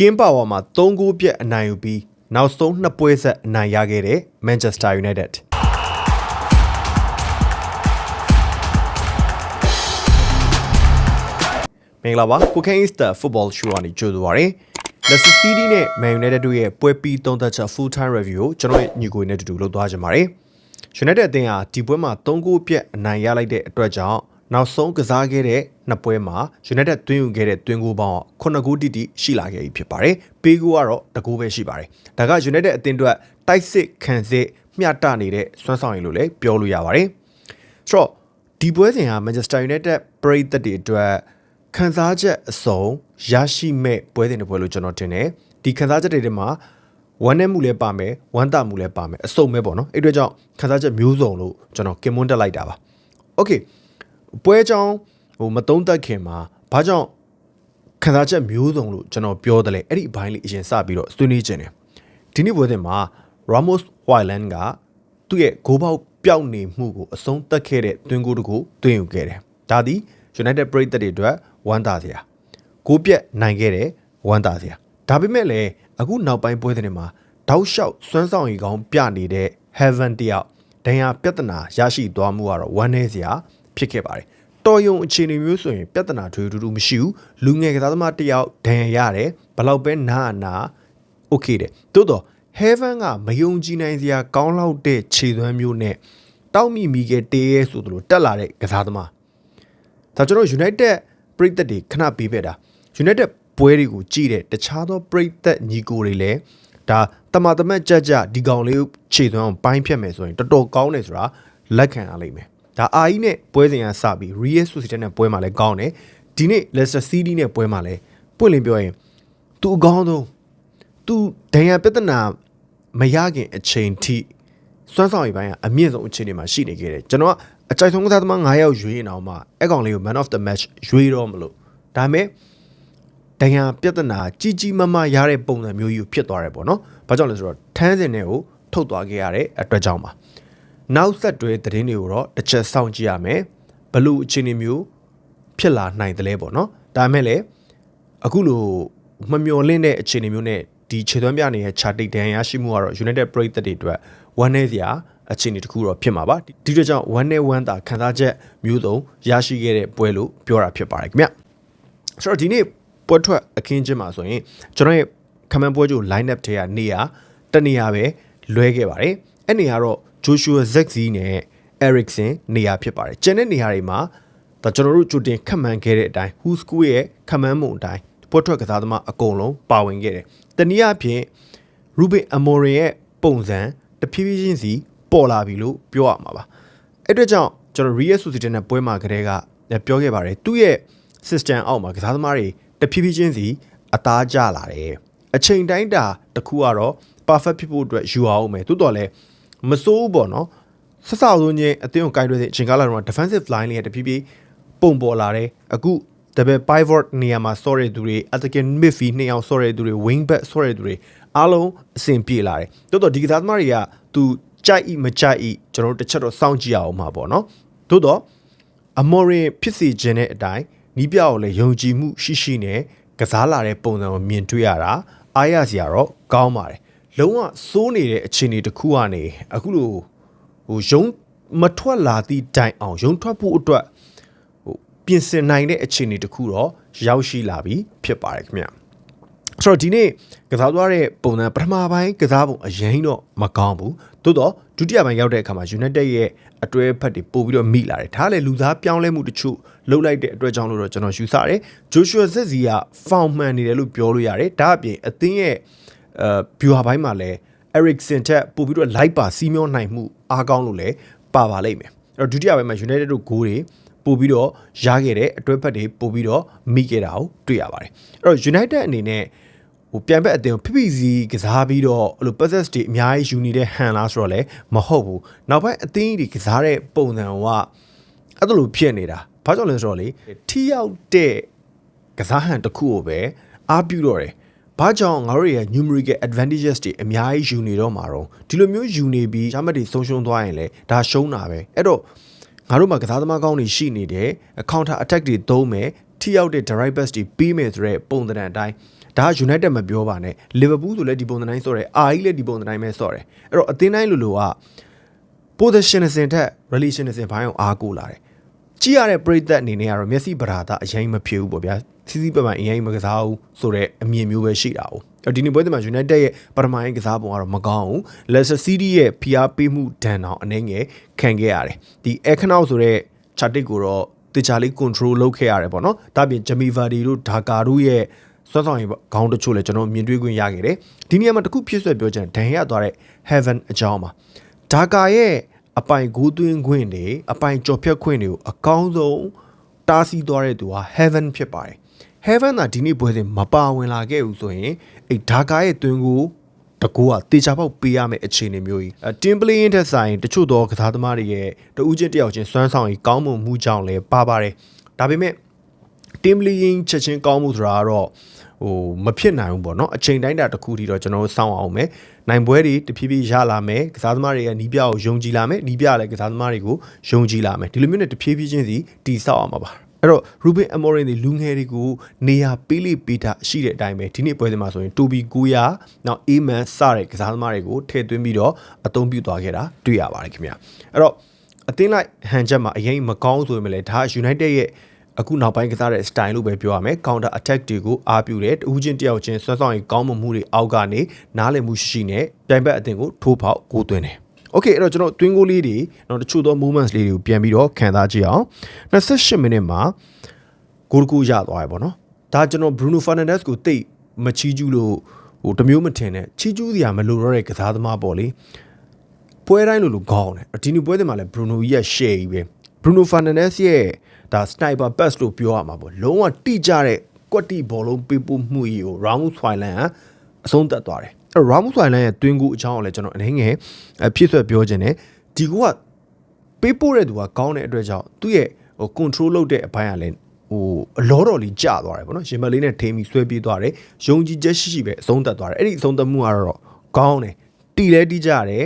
ကင်းပါဝါမှာ3ဂိုးပြတ်အနိုင်ယူပြီးနောက်ဆုံးနှစ်ပွဲဆက်အနိုင်ရခဲ့တဲ့ Manchester United မင်္ဂလာပါကိုခင်း Easter Football Show ကနေကြိုဆိုပါရစေ Leicester City နဲ့ Man United တို့ရဲ့ပွဲပြီးသုံးသက်ချက် full time review ကိုကျွန်တော်ရဲ့ညီကိုနဲ့အတူတူလုပ်သွားကြပါမယ်။ United အသင်းဟာဒီပွဲမှာ3ဂိုးပြတ်အနိုင်ရလိုက်တဲ့အတွက်ကြောင့် နောက်ဆုံးကစားခဲ့တဲ့နှစ်ပွဲမှာ United တွင်းယူခဲ့တဲ့တွင်းကိုပေါင်း9ဂိုးတိတိရှိလာခဲ့ပြီဖြစ်ပါတယ်။ပေးကိုကတော့တကိုးပဲရှိပါတယ်။ဒါက United အသင်းအတွက်တိုက်စစ်ခံစစ်မျှတနေတဲ့စွမ်းဆောင်ရည်လို့လည်းပြောလို့ရပါတယ်။ဆိုတော့ဒီပွဲစဉ်ဟာ Manchester United ပရိသတ်တွေအတွက်ခံစားချက်အစုံရရှိမဲ့ပွဲစဉ်တစ်ပွဲလို့ကျွန်တော်ထင်တယ်။ဒီခံစားချက်တွေထဲမှာဝမ်းနည်းမှုလည်းပါမယ်ဝမ်းသာမှုလည်းပါမယ်အစုံပဲပေါ့နော်အဲ့အတွက်ကြောင့်ခံစားချက်မျိုးစုံလို့ကျွန်တော်ကင်မွန်းတက်လိုက်တာပါ။ Okay ပွဲကြောင်းဟိုမတုံးသက်ခင်မှာဘာကြောင့်ခံစားချက်မျိုးစုံလို့ကျွန်တော်ပြောတယ်လေအဲ့ဒီအပိုင်းလေးအရင်စပြီးတော့ဆွေးနွေးခြင်းတယ်ဒီနေ့ပွဲစဉ်မှာ Ramos Hoyland ကသူ့ရဲ့ဂိုးပေါက်ပျောက်နေမှုကိုအဆုံးသတ်ခဲ့တဲ့တွင်းကိုတကူတွင်းယူခဲ့တယ်ဒါသည် United ပရိသတ်တွေအတွက်ဝမ်းသာစရာကိုပြက်နိုင်ခဲ့တဲ့ဝမ်းသာစရာဒါပေမဲ့လည်းအခုနောက်ပိုင်းပွဲတွေမှာတောက်လျှောက်စွမ်းဆောင်ရည်ကောင်းပြနေတဲ့ Heaven တယောက်ဒဏ်ရာပြဿနာရရှိသွားမှုကတော့ဝမ်းနည်းစရာ ဖြစ်ခဲ့ပါတယ်တော်ယုံအခြေအနေမျိုးဆိုရင်ပြဿနာထွေထူးထူးမရှိဘူးလူငယ်ကစားသမားတယောက်ဒဏ်ရာရတယ်ဘလောက်ပဲနားနာโอเคတယ်တိုးတော့ Heaven ကမယုံကြည်နိုင်စရာကောင်းလောက်တဲ့ခြေသွမ်းမျိုးနဲ့တောက်မိမိကတေးရဲဆိုသလိုတက်လာတဲ့ကစားသမားဒါကျွန်တော် United ပရိသတ်တွေခဏပေးခဲ့တာ United ပွဲတွေကိုကြည့်တဲ့တခြားသောပရိသတ်ညီကိုတွေလည်းဒါတမတမတ်ကြကြဒီကောင်လေးခြေသွမ်းအောင်ပိုင်းဖြတ်မယ်ဆိုရင်တော်တော်ကောင်းတယ်ဆိုတာလက်ခံရလိမ့်မယ် ဒါအာကြီးနဲ့ပွဲစဉ်ကစပြီး Real Sociedad နဲ့ပွဲမှာလည်းကောင်းတယ်ဒီနေ့ Leicester City နဲ့ပွဲမှာလည်းပွင့်လင်းပြောရင်သူအကောင်းဆုံးသူဒဏ်ရာပြဿနာမရခင်အချိန်ထိစွမ်းဆောင်ရည်ပိုင်းကအမြင့်ဆုံးအခြေအနေမှာရှိနေခဲ့တယ်ကျွန်တော်ကအကြိုက်ဆုံးကစားသမား9ယောက်ရွေးရင်အောင်မှအဲ့ကောင်လေးကို man of the match ရွေးတော့မလို့ဒါပေမဲ့ဒဏ်ရာပြဿနာကြီးကြီးမားမားရတဲ့ပုံစံမျိုးကြီးဖြစ်သွားတယ်ပေါ့နော်။ဘာကြောင့်လဲဆိုတော့ထန်းစင်တွေကိုထုတ်သွားခဲ့ရတဲ့အတွက်ကြောင့်ပါ။ နောက်ဆက်တွဲသတင်းတွေကိုတော့တစ်ချက်စောင့်ကြည့်ရမယ်။ဘလို့အခြေအနေမျိုးဖြစ်လာနိုင်တယ်လဲပေါ့နော်။ဒါပေမဲ့လည်းအခုလိုမမျော်လင့်တဲ့အခြေအနေမျိုးနဲ့ဒီခြေသွမ်းပြနေတဲ့ chart ဒဏ်ရာရှိမှုကတော့ United ပရိသတ်တွေအတွက်ဝမ်းနည်းစရာအခြေအနေတစ်ခုတော့ဖြစ်မှာပါဒီတို့ကြောင့် one day one တာခံစားချက်မျိုးစုံရရှိခဲ့တဲ့ပွဲလို့ပြောတာဖြစ်ပါတယ်ခင်ဗျဆိုတော့ဒီနေ့ပွဲထွက်အခင်းချင်းမှာဆိုရင်ကျွန်တော်ရဲ့ comment ပွဲကြို line up ထဲကနေရာတနေရာပဲလွဲခဲ့ပါတယ်အဲ့နေရာတော့ Joshua Zexi နဲ့ Ericsson နေရာဖြစ်ပါတယ်ကျန်တဲ့နေရာတွေမှာဒါကျွန်တော်တို့ကြိုတင်ခက်မှန်ခဲ့တဲ့အတိုင်း Who School ရဲ့ခက်မှန်မှုအတိုင်းပွဲထွက်ကစားသမားအကုန်လုံးပါဝင်ခဲ့တယ်တနည်းအားဖြင့် Ruben Amorim ရဲ့ပုံစံတဖြည်းဖြည်းချင်းစီပေါ်လာပြီလို့ပြောရမှာပါအဲ့အတွက်ကြောင့်ကျွန်တော် Real Society နဲ့ပွဲမှာကလေးကပြောခဲ့ပါတယ်သူ့ရဲ့ system အောက်မှာကစားသမားတွေတဖြည်းဖြည်းချင်းစီအသားကျလာတယ်အချိန်တိုင်းတာတစ်ခုကတော့ perfect ဖြစ်ဖို့အတွက်ယူအောင်မယ်တိုးတော်လဲ မစိုးဘူးပေါ့နော်ဆဆအောင်ဆုံးချင်းအသင်းကိုကိုင်တွယ်တဲ့အချိန်ကာလတော့ defensive line လေးကတဖြည်းဖြည်းပုံပေါ်လာတယ်အခု double pivot နေရာမှာ sorry သူတွေ attacking midfield နှစ်ယောက် sorry သူတွေ wing back sorry သူတွေအားလုံးအဆင်ပြေလာတယ်တိုးတော်ဒီကစားသမားတွေကသူကြိုက်ဤမကြိုက်ဤကျွန်တော်တို့တစ်ချက်တော့စောင့်ကြည့်အောင်မှာပေါ့နော်သို့တော့အမော်ရင်ဖြစ်စီခြင်းတဲ့အတိုင်းနီးပြကိုလည်းယုံကြည်မှုရှိရှိနဲ့ကစားလာတဲ့ပုံစံကိုမြင်တွေ့ရတာအားရစရာတော့ကောင်းပါတယ် လုံးဝစိုးနေတဲ့အခြေအနေတစ်ခုကနေအခုလိုဟိုယုံမထွက်လာသည့်တိုင်အောင်ယုံထွက်ဖို့အတွက်ဟိုပြင်ဆင်နိုင်တဲ့အခြေအနေတစ်ခုတော့ရောက်ရှိလာပြီဖြစ်ပါတယ်ခင်ဗျာဆိုတော့ဒီနေ့ကစားသွားတဲ့ပုံစံပထမပိုင်းကစားပုံအရင်တော့မကောင်းဘူးသို့တော့ဒုတိယပိုင်းရောက်တဲ့အခါမှာ United ရဲ့အတွဲဖက်တွေပို့ပြီးတော့မိလာတယ်ဒါလည်းလူသားပြောင်းလဲမှုတချို့လှုပ်လိုက်တဲ့အတွက်ကြောင့်လို့တော့ကျွန်တော်ယူဆတယ် Joshua Zexi က foul မှန်နေတယ်လို့ပြောလို့ရတယ်ဒါအပြင်အသင်းရဲ့ အဲ viewer ဘိုင်းမှာလည်း Ericsson ထက်ပို့ပြီးတော့ live ပါစီးမျောနိုင်မှုအားကောင်းလို့လည်းပါပါလိမ့်မယ်အဲ့တော့ဒုတိယပိုင်းမှာ United တို့ဂိုးတွေပို့ပြီးတော့ရခဲ့တဲ့အတွဲဖက်တွေပို့ပြီးတော့မိခဲ့တာကိုတွေ့ရပါတယ်အဲ့တော့ United အနေနဲ့ဟိုပြန်ဘက်အတင်းဖိဖိစီကစားပြီးတော့အဲ့လို passes တွေအများကြီးယူနေတဲ့ဟန်လားဆိုတော့လည်းမဟုတ်ဘူးနောက်ပိုင်းအသင်းကြီးကစားတဲ့ပုံစံကအဲ့လိုဖြစ်နေတာဘာကြောင့်လဲဆိုတော့လေထိရောက်တဲ့ကစားဟန်တစ်ခုကိုပဲအားပြုတော့တယ် ဘာကြောင့်ငါတို့ရဲ့ numerical advantages တွေအများကြီးယူနေတော့မှာတော့ဒီလိုမျိုးယူနေပြီးရမတ်တွေဆုံးရှုံးသွားရင်လည်းဒါရှုံးတာပဲအဲ့တော့ငါတို့မှာကစားသမားကောင်းတွေရှိနေတယ် counter attack တွေသုံးမယ်ထိရောက်တဲ့ direct pass တွေပေးမယ်ဆိုတဲ့ပုံသဏ္ဍာန်အတိုင်းဒါက United မပြောပါနဲ့ Liverpool ဆိုလည်းဒီပုံစံတိုင်းဆော့တယ်အာကြီးလည်းဒီပုံစံတိုင်းပဲဆော့တယ်အဲ့တော့အသင်းတိုင်းလိုလိုက positionism ထက် relationism ဘိုင်းအောင်အားကိုလာတယ်ကြည့်ရတဲ့ပရိသတ်အနေနဲ့ကတော့မျက်စိပရာသာအရင်မဖြစ်ဘူးပေါ့ဗျာ စီစီပပန်အရင်မကစားဘူးဆိုတော့အမြင်မျိုးပဲရှိတာ哦အဲ့ဒီနေ့ပွဲတွေမှာ United ရဲ့ပထမရင်ကစားပုံကတော့မကောင်းဘူး Leicester City ရဲ့ဖိအားပေးမှုဒဏ်အောင်အနေငယ်ခံခဲ့ရတယ်ဒီ Economy ဆိုတဲ့ chart ကိုတော့တေချာလေး control လုပ်ခဲ့ရတယ်ပေါ့နော်ဒါပြင် Jamie Vardy တို့ Dhaka တို့ရဲ့စွမ်းဆောင်ရည်ခေါင်းတချို့လည်းကျွန်တော်မြင်တွေ့ခွင့်ရခဲ့တယ်ဒီနေရာမှာတခုဖြစ်ဆွဲပြောချင်ဒန်ရသွားတဲ့ Heaven အကြောင်းပါ Dhaka ရဲ့အပိုင်ဂိုးသွင်းခွင့်တွေအပိုင်ကြော်ဖြတ်ခွင့်တွေကိုအကောင်းဆုံးတားဆီးသွားတဲ့သူဟာ Heaven ဖြစ်ပါတယ် Heaven ကဒီနေ့ပွဲစဉ်မပါဝင်လာခဲ့ဘူးဆိုရင်အဲ့ Dhaka ရဲ့သွင်းကိုတကူကတေချာပေါက်ပေးရမယ့်အခြေအနေမျိုးကြီးအတင်းပလင်းတဲ့ဆိုင်တချို့သောကစားသမားတွေရဲ့တဦးချင်းတယောက်ချင်းစွမ်းဆောင်ကြီးကောင်းမွန်မှုကြောင့်လည်းပါပါတယ်ဒါပေမဲ့တင်းပလင်းချက်ချင်းကောင်းမှုဆိုတာကတော့ဟိုမဖြစ်နိုင်ဘူးပေါ့နော်အချိန်တိုင်းတာတစ်ခုတည်းတော့ကျွန်တော်တို့စောင့်အောင်မယ်နိုင်ပွဲတွေတဖြည်းဖြည်းရလာမယ်ကစားသမားတွေကနီးပြကိုယုံကြည်လာမယ်နီးပြလည်းကစားသမားတွေကိုယုံကြည်လာမယ်ဒီလိုမျိုးနဲ့တဖြည်းဖြည်းချင်းစီတည်ဆောက်အောင်ပါပါ အဲ့တော့ Ruben Amorim ဒီလူငယ်တွေကိုနေရာပေးလိပေးတာရှိတဲ့အတိုင်းပဲဒီနေ့ပွဲစဉ်မှာဆိုရင် Toby Guya နောက် Eman စတဲ့ကစားသမားတွေကိုထည့်သွင်းပြီးတော့အသုံးပြုသွားခဲ့တာတွေ့ရပါတယ်ခင်ဗျအဲ့တော့အသင်းလိုက်ဟန်ချက်မှာအရင်မကောင်းဆိုရင်လည်းဒါ United ရဲ့အခုနောက်ပိုင်းကစားတဲ့ style လို့ပဲပြောရမယ် counter attack တွေကိုအားပြုတယ်တဦးချင်းတယောက်ချင်းဆွမ်းဆောင်ရင်ကောင်းမွန်မှုတွေအောက်ကနေနားလည်မှုရှိရှိနဲ့ပြိုင်ဘက်အသင်းကိုထိုးဖောက်ကိုသွင်းတယ် Okay အဲ့တော့ကျွန်တော် twin goal လေးတွေတော့တချို့သော moments လေးတွေကိုပြန်ပြီးတော့ခံစားကြည့်အောင်28မိနစ်မှာ goal ကိုရသွားရပေါ့နော်ဒါကျွန်တော် Bruno Fernandes ကိုတိတ်မချီးကျူးလို့ဟိုတမျိုးမထင်နဲ့ချီးကျူးစရာမလိုတော့တဲ့ကစားသမားပေါ့လေပွဲတိုင်းလိုလိုခေါင်းတယ်ဒီနေ့ပွဲစဉ်မှာလည်း Bruno ကြီးရဲ့ share ကြီးပဲ Bruno Fernandes ရဲ့ဒါ sniper pass လို့ပြောရမှာပေါ့လုံးဝတိကျတဲ့ကွက်တိဘောလုံးပေးပို့မှုကြီးကို round Thailand ကအဆုံးသတ်သွားတယ် အဲ့ Ramos Hoyland ရဲ့တွင်းကူအကြောင်းကိုလည်းကျွန်တော်အနေငယ်အဖြစ်ဆွဲပြောခြင်းတယ်ဒီကူကပေးပို့တဲ့သူကကောင်းတဲ့အတွက်ကြောင့်သူ့ရဲ့ဟို control လုပ်တဲ့အပိုင်းကလည်းဟိုအလောတော်လေးကျသွားတယ်ပေါ့နော်ရှင်မလေးနဲ့ထိမ့်ပြီးဆွဲပြေးသွားတယ်ယုံကြည်ချက်ရှိရှိပဲအဆုံးသတ်သွားတယ်အဲ့ဒီအဆုံးသတ်မှုကတော့ကောင်းတယ်တီလဲတီးကြတယ်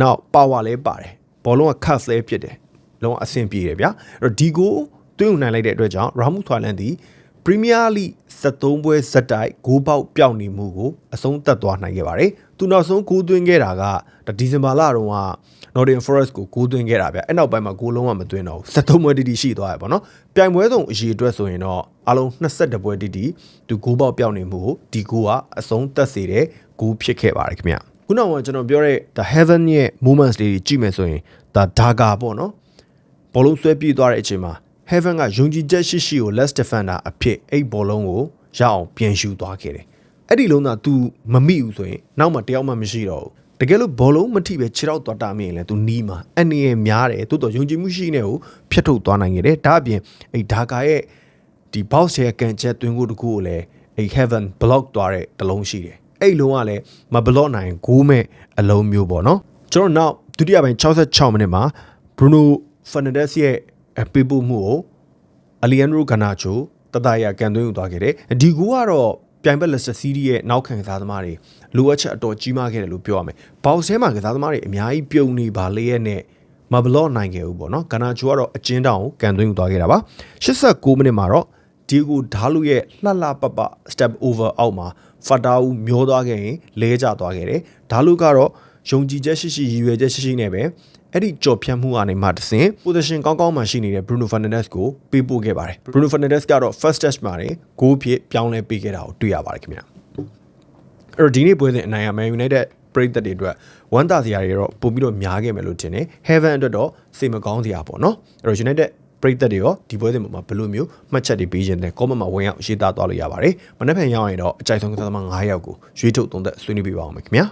နောက် power လည်းပါတယ်ဘောလုံးက cut လဲဖြစ်တယ်လုံးဝအဆင်ပြေတယ်ဗျာအဲ့တော့ဒီကိုတွင်းယူနိုင်လိုက်တဲ့အတွက်ကြောင့်ရာမူထွာလန်ဒီ ပရီးမီးယားလိ73ပွဲဇက်တိုက်ဂိုးပေါက်ပြောင်းနေမှုကိုအဆုံးသတ်သွားနိုင်ခဲ့ပါတယ်သူနောက်ဆုံးဂိုးသွင်းခဲ့တာကဒီဇင်ဘာလတုန်းက Nottingham Forest ကိုဂိုးသွင်းခဲ့တာဗျအဲ့နောက်ပိုင်းမှာဂိုးလုံးဝမသွင်းတော့ဘူး73ပွဲတိတိရှိသွားရပါတော့ပြိုင်ပွဲဆုံးအရေးအတွက်ဆိုရင်တော့အလုံး22ပွဲတိတိသူဂိုးပေါက်ပြောင်းနေမှုကိုဒီဂိုးကအဆုံးသတ်စေတဲ့ဂိုးဖြစ်ခဲ့ပါတယ်ခင်ဗျခုနကကျွန်တော်ပြောတဲ့ The Heaven ရဲ့ moments လေးကြီးကြည့်မယ်ဆိုရင်ဒါ Daga ပေါ့နော်ဘောလုံးဆွဲပြေးသွားတဲ့အချိန်မှာ Heaven ကယုံကြည်ချက်ရှိရှိကို Less Defender အဖြစ်အဲ့ဘောလုံးကိုရအောင်ပြန်ယူသွားခဲ့တယ်။အဲ့ဒီလုံးက तू မမိဘူးဆိုရင်နောက်မှတယောက်မှမရှိတော့ဘူး။တကယ်လို့ဘောလုံးမထိပဲခြေထောက်သွားတာမြင်ရင်လည်း तू နီးမှာအနေရများတယ်တိုးတော့ယုံကြည်မှုရှိနေကိုဖျက်ထုတ်သွားနိုင်ခဲ့တယ်။ဒါအပြင်အဲ့ဒါကာရဲ့ဒီ box ရဲ့ကန်ချက်တွင်းကိုတကူကိုလည်းအဲ့ Heaven block သွားတဲ့တလုံးရှိတယ်။အဲ့လုံးကလည်းမ block နိုင်ဂိုးမဲ့အလုံးမျိုးပေါ့နော်။ကျွန်တော်နောက်ဒုတိယပိုင်း66မိနစ်မှာ Bruno Fernandes ရဲ့ ပေးပို့မှုကိုအလီယန်ရိုဂနာချိုတတရကန်သွင်းယူသွားခဲ့တယ်ဒီကူကတော့ပြိုင်ဘက်လက်စစီးရီရဲ့နောက်ခံကစားသမားတွေလိုအပ်ချက်အတော်ကြီးမားခဲ့တယ်လို့ပြောရမယ်ဘောက်ဆဲမှာကစားသမားတွေအများကြီးပြုံနေပါလေရဲ့နဲ့မဘလော့နိုင်ခဲ့ဘူးပေါ့နော်ဂနာချိုကတော့အကျဉ်းတောင်ကိုကန်သွင်းယူသွားခဲ့တာပါ89မိနစ်မှာတော့ဒီကိုဓာလူရဲ့လှလှပပ step over အောက်မှာဖတ်တာဦးမျောသွားခဲ့ရင်လဲကျသွားခဲ့တယ်ဓာလူကတော့ယုံကြည်ချက်ရှိရှိရည်ရွယ်ချက်ရှိရှိနဲ့ပဲ အဲ့ဒီကြော်ဖြတ်မှုကနေမှတဆင် position ကောင်းကောင်းမှရှိနေတဲ့ Bruno Fernandes ကိုပေးပို့ခဲ့ပါတယ် Bruno Fernandes ကတော့ first touch မှာနေဂိုးဖြစ်ပြောင်းလဲပေးခဲ့တာကိုတွေ့ရပါတယ်ခင်ဗျအဲ့တော့ဒီနေ့ပွဲစဉ်အနိုင်ရ Man United ပရိသတ်တွေအတွက်ဝမ်းသာစရာတွေတော့ပို့ပြီးတော့များခဲ့မယ်လို့ထင်တယ် Heaven အတွက်တော့စိတ်မကောင်းစရာပေါ့နော်အဲ့တော့ United ပရိသတ်တွေရောဒီပွဲစဉ်မှာဘယ်လိုမျိုးမှတ်ချက်တွေပေးခြင်းလဲ comment မှာဝင်ရောက်ရေးသားသွားလို့ရပါတယ်မနေ့ဖန်ရောက်ရင်တော့အကြိုက်ဆုံးကစားသမား9ယောက်ကိုရွေးထုတ်သုံးသက်ဆွေးနွေးပေးပါအောင်မယ်ခင်ဗျာ